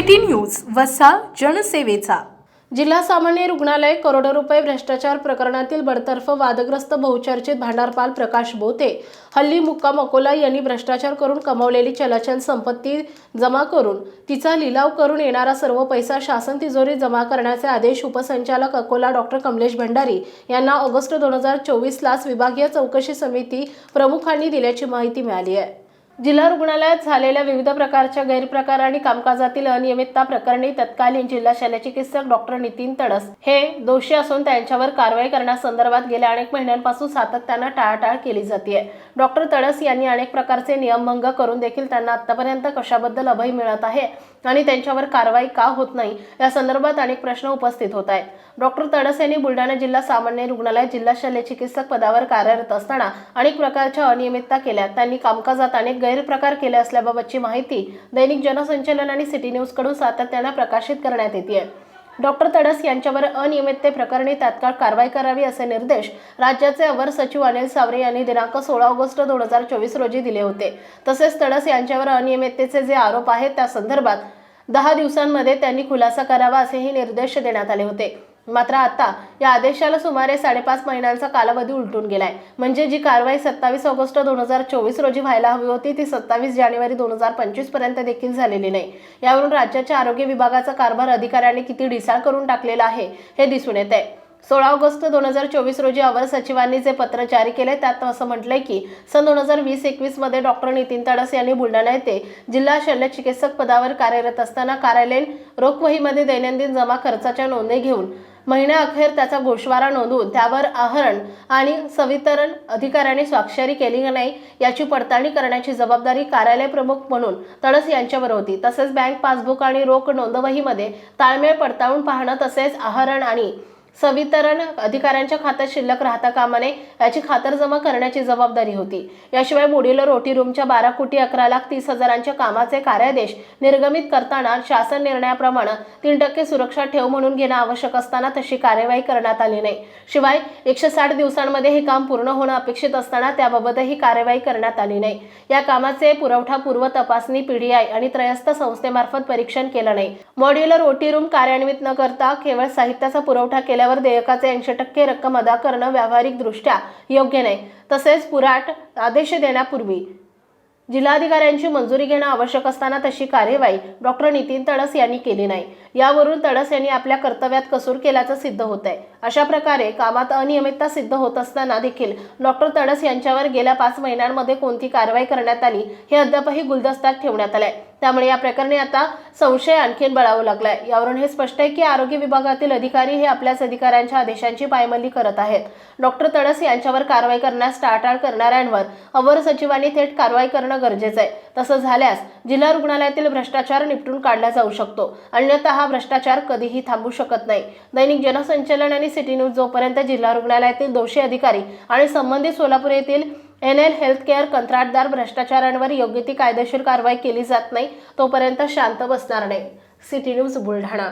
City news वसा जनसेवेचा. जिल्हा सामान्य रुग्णालय करोडो रुपये भ्रष्टाचार प्रकरणातील बडतर्फ वादग्रस्त बहुचर्चित भांडारपाल प्रकाश बोते हल्ली मुक्काम अकोला यांनी भ्रष्टाचार करून कमावलेली चलाचल संपत्ती जमा करून तिचा लिलाव करून येणारा सर्व पैसा शासन तिजोरीत जमा करण्याचे आदेश उपसंचालक अकोला डॉक्टर कमलेश भंडारी यांना ऑगस्ट दोन हजार चोवीसलाच विभागीय चौकशी समिती प्रमुखांनी दिल्याची माहिती मिळाली आहे. जिल्हा रुग्णालयात झालेल्या विविध प्रकारच्या गैरप्रकार आणि कामकाजातील अनियमितता प्रकरणी तत्कालीन जिल्हा शल्यचिकित्सक डॉक्टर नितीन तडस हे दोषी असून त्यांच्यावर कारवाई करण्यासंदर्भात गेल्या अनेक महिन्यांपासून सातत्यानं टाळाटाळ केली जाते डॉक्टर तडस यांनी अनेक प्रकारचे नियमभंग करून देखील त्यांना आतापर्यंत कशाबद्दल अभय मिळत आहे आणि त्यांच्यावर कारवाई का होत नाही या संदर्भात अनेक प्रश्न उपस्थित होत आहेत. डॉक्टर तडस यांनी बुलढाणा जिल्हा सामान्य रुग्णालयात जिल्हा शल्यचिकित्सक पदावर कार्यरत असताना अनेक प्रकारच्या अनियमितता केल्या. त्यांनी कामकाजात अनेक गैरप्रकार केले असल्याबाबतची माहिती दैनिक जनसंचलन आणि सिटी न्यूजकडून सातत्यानं प्रकाशित करण्यात येते आहे डॉक्टर तडस यांच्यावर अनियमितते प्रकरणी तात्काळ कारवाई करावी असे निर्देश राज्याचे अवर सचिव अनिल सावरे यांनी दिनांक सोळा ऑगस्ट दोन हजार चोवीस रोजी दिले होते. तसेच तडस यांच्यावर अनियमिततेचे जे आरोप आहेत त्या संदर्भात दहा दिवसांमध्ये त्यांनी खुलासा करावा असेही निर्देश देण्यात आले होते. मात्र आता या आदेशाला सुमारे साडेपाच महिन्यांचा कालावधी उलटून गेलाय. म्हणजे जी कारवाई सत्तावीस ऑगस्ट दोन हजार चोवीस रोजी व्हायला हवी होती ती सत्तावीस जानेवारी दोन हजार पंचवीसपर्यंत देखील झालेली नाही. यावरून राज्याच्या आरोग्य विभागाचा कारभार अधिकाऱ्यांनी किती ढिसाळ करून टाकलेला आहे हे दिसून येत आहे सोळा ऑगस्ट दोन हजार चोवीस रोजी अवर सचिवांनी जे पत्र जारी केले त्यात असं म्हटलंय की सन दोन हजार वीस एकवीसमध्ये डॉक्टर नितीन तडस यांनी बुलढाणा येथे जिल्हा शल्य चिकित्सक पदावर कार्यरत असताना कार्यालयीन रोखवहीमध्ये दैनंदिन जमा खर्चाच्या नोंदी घेऊन महिन्याअखेर त्याचा गोषवारा नोंदवून त्यावर आहरण आणि सवितरण अधिकाऱ्याने स्वाक्षरी केली की नाही याची पडताळणी करण्याची जबाबदारी कार्यालय प्रमुख म्हणून तडस यांच्यावर होती. तसेच बँक पासबुक आणि रोख नोंदवहीमध्ये ताळमेळ पडताळून पाहणं तसेच आहरण आणि सवितरण अधिकाऱ्यांच्या खात्यात शिल्लक राहता कामा नये याची खातरजमा करण्याची जबाबदारी होती. याशिवाय मोड्युलर रोटी रूमच्या बारा कोटी अकरा लाख तीस हजारांच्या कामाचे कार्यादेश निर्गमित करताना शासन निर्णयाप्रमाणे तीन टक्के सुरक्षा ठेव म्हणून घेणं आवश्यक असताना तशी कार्यवाही करण्यात आली नाही. शिवाय एकशे साठ दिवसांमध्ये हे काम पूर्ण होणं अपेक्षित असताना त्याबाबतही कार्यवाही करण्यात आली नाही. या कामाचे पुरवठा पूर्व तपासणी पीडीआय आणि त्रयस्थ संस्थेमार्फत परीक्षण केलं नाही. मॉड्युलर ओटी रूम कार्यान्वित न करता केवळ साहित्याचा पुरवठा केला केल्यावर देयकाचे ऐंशी टक्के रक्कम अदा करणं व्यावहारिक दृष्ट्या योग्य नाही. तसेच पुराट आदेश देण्यापूर्वी जिल्हाधिकाऱ्यांची मंजुरी घेणं आवश्यक असताना तशी कार्यवाही डॉक्टर नितीन तडस यांनी केली नाही. यावरून तडस यांनी आपल्या कर्तव्यात कसूर केल्याचं सिद्ध होत आहे अशा प्रकारे कामात अनियमितता सिद्ध होत असताना देखील डॉक्टर तडस यांच्यावर गेल्या पाच महिन्यांमध्ये कोणती कारवाई करण्यात आली हे अद्यापही गुलदस्त्यात ठेवण्यात आलंय. त्यामुळे या प्रकरणी आता संशय आणखीन बळावू लागलाय. यावरून हे स्पष्ट आहे की आरोग्य विभागातील अधिकारी हे आपल्याच अधिकाऱ्यांच्या आदेशांची पायमल्ली करत आहेत. डॉक्टर तडस यांच्यावर कारवाई करण्यास टाळटाळ करणाऱ्यांवर अवर सचिवांनी थेट कारवाई करणं गरजेचं आहे तसं झाल्यास जिल्हा रुग्णालयातील भ्रष्टाचार निपटून काढला जाऊ शकतो. अन्यथा हा भ्रष्टाचार कधीही थांबू शकत नाही. दैनिक जनसंचलन आणि सिटी न्यूज जोपर्यंत जिल्हा रुग्णालयातील दोषी अधिकारी आणि संबंधित सोलापूर येथील एन एल हेल्थकेअर कंत्राटदार भ्रष्टाचारांवर योग्य ती कायदेशीर कारवाई केली जात नाही तोपर्यंत शांत बसणार नाही. City news Buldhana.